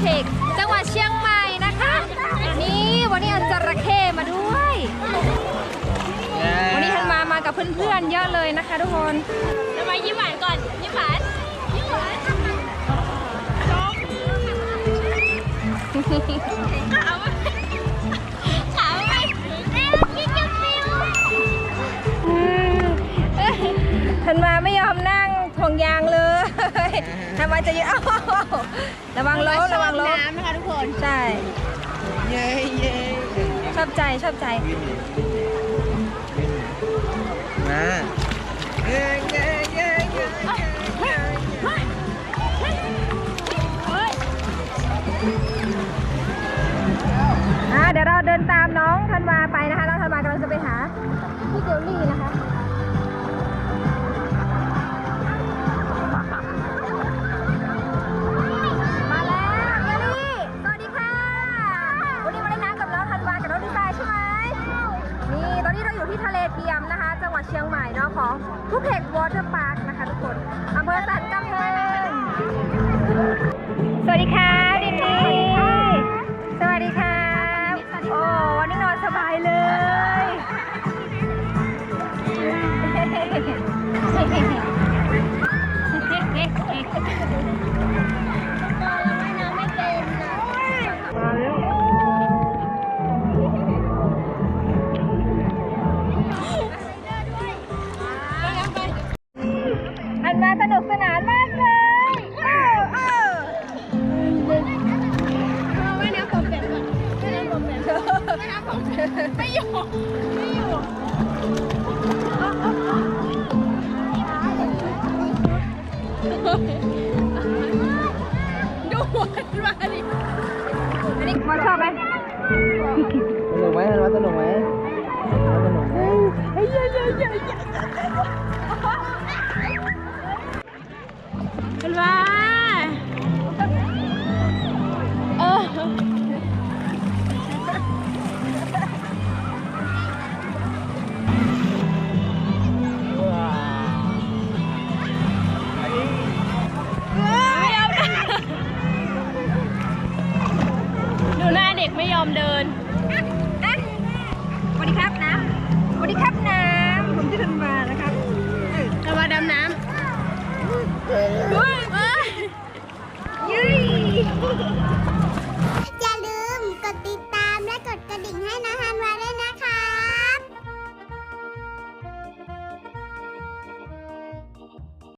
เทคจังหวัดเชียงใหม่นะคะ นี่วันนี้อัาจระเข้มาด้วย วันนี้ทันมามากับเพื่อนๆเยอะเลยนะคะทุกคนเรามายิ้มหวานก่อนยิ้มหวานยิ้มหวานขาวขาไปเอ๊ะกินกาแฟทันมาไม่ยอมนั่งทองยาง เลยธันมาจะยืนอ้าวระวังล้มระวังล้มน้ำนะคะทุกคน ใช่ เย้เย้ชอบใจชอบใจ ที่ทะเลเทียมนะคะ จังหวัดเชียงใหม่เนาะของทุกเพกวอเตอร์พาร์คนะคะทุกคนอำเภอสันกำแพงสวัสดีค่ะดินดีสวัสดีค่ะโอ้วันนี้นอนสบายเลย มาสนุกสนานมากเลยเออเออไม่น้ำผมแบบก่อนไม่น้ำผมแบบไม่น้ำผมไม่อยู่ไม่อยู่ดูหัวมาดิอันนี้มาชอบไหมสนุกไหมมันว่าสนุกไหมสนุกไหมเป็น ดูหน้าเด็กไม่ยอมเดินอะสวัสดีครับน้ำสวัสดีครับน้ำผมชื่อธันวานะครับเรามาดำน้ำเฮ้ย